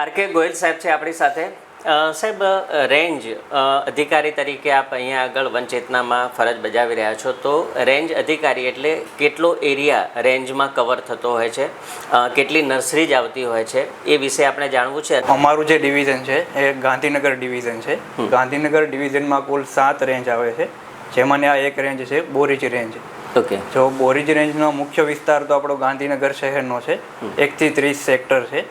R K Goyal સાહેબ છે આપણી સાથે. સાહેબ રેન્જ અધિકારી તરીકે આપ અહીંયા આગળ વનચેતનામાં ફરજ બજાવી રહ્યા છો. તો રેન્જ અધિકારી એટલે કેટલો એરિયા રેન્જમાં કવર થતો હોય છે? કેટલી નર્સરી જ આવતી હોય છે? એ વિશે આપણે જાણવું છે? અમારું જે ડિવિઝન છે એ ગાંધીનગર ડિવિઝન છે. ગાંધીનગર ડિવિઝનમાં કુલ સાત રેન્જ આવે છે. જેમાંની આ એક રેન્જ છે બોરીજ રેન્જ. ઓકે. જો બોરીજ રેન્જનો મુખ્ય વિસ્તાર તો આપણો ગાંધીનગર શહેરનો છે. એકથી ત્રીસ સેક્ટર છે.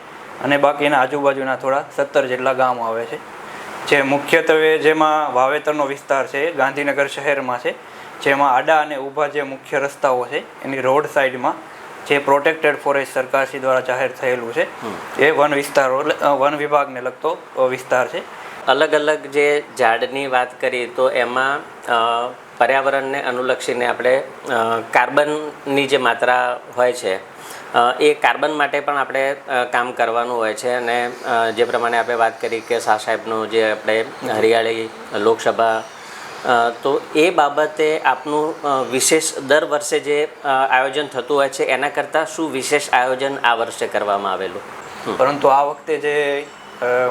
અને બાકીના આજુબાજુના થોડા સત્તર જેટલા ગામ આવે છે. જે મુખ્યત્વે જેમાં વાવેતરનો વિસ્તાર છે ગાંધીનગર શહેરમાં છે. જેમાં આડા અને ઊભા જે મુખ્ય રસ્તાઓ છે એની રોડ સાઈડમાં જે પ્રોટેક્ટેડ ફોરેસ્ટ સરકારશ્રી દ્વારા જાહેર થયેલું છે એ વન વિસ્તારો વન વિભાગને લગતો વિસ્તાર છે. અલગ અલગ જે ઝાડની વાત કરીએ તો એમાં પર્યાવરણને અનુલક્ષીને આપણે કાર્બનની જે માત્રા હોય છે એ કાર્બન માટે પણ આપણે કામ કરવાનું હોય છે અને જે પ્રમાણે આપણે વાત કરી કે શાહ સાહેબનું જે આપણે હરિયાળી લોકસભા તો એ બાબતે આપનું વિશેષ દર વર્ષે જે આયોજન થતું હોય છે, એના કરતાં શું વિશેષ આયોજન આ વર્ષે કરવામાં આવેલું? પરંતુ આ વખતે જે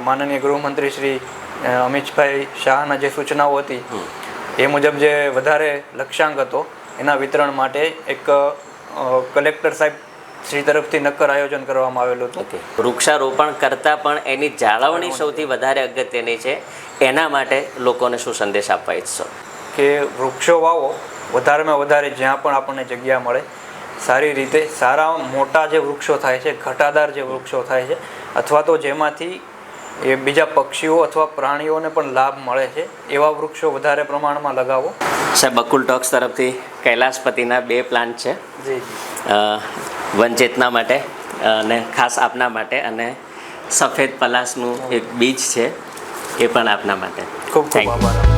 માનનીય ગૃહમંત્રી શ્રી અમિતભાઈ શાહના જે સૂચનાઓ હતી એ મુજબ જે વધારે લક્ષ્યાંક હતો એના વિતરણ માટે એક કલેક્ટર સાહેબ શ્રી તરફથી નક્કર આયોજન કરવામાં આવેલું હતું. વૃક્ષારોપણ કરતાં પણ એની જાળવણી. સૌથી વધારે અગત્યની છે. એના માટે લોકોને શું સંદેશ આપવા ઈચ્છશો? કે વૃક્ષો વાવો વધારેમાં વધારે જ્યાં પણ આપણને જગ્યા મળે સારી રીતે સારા મોટા જે વૃક્ષો થાય છે ઘટાદાર જે વૃક્ષો થાય છે અથવા તો જેમાંથી એ બીજા પક્ષીઓ અથવા પ્રાણીઓને પણ લાભ મળે છે. એવા વૃક્ષો વધારે પ્રમાણમાં લગાવો. સાહેબ બકુલ ટોક્સ તરફથી કૈલાસપતિના બે પ્લાન્ટ છે. જી વનચેતના માટે અને ખાસ આપના માટે અને સફેદ પલાસનું એક બીજ છે એ પણ આપના માટે. ખૂબ ખૂબ આભાર.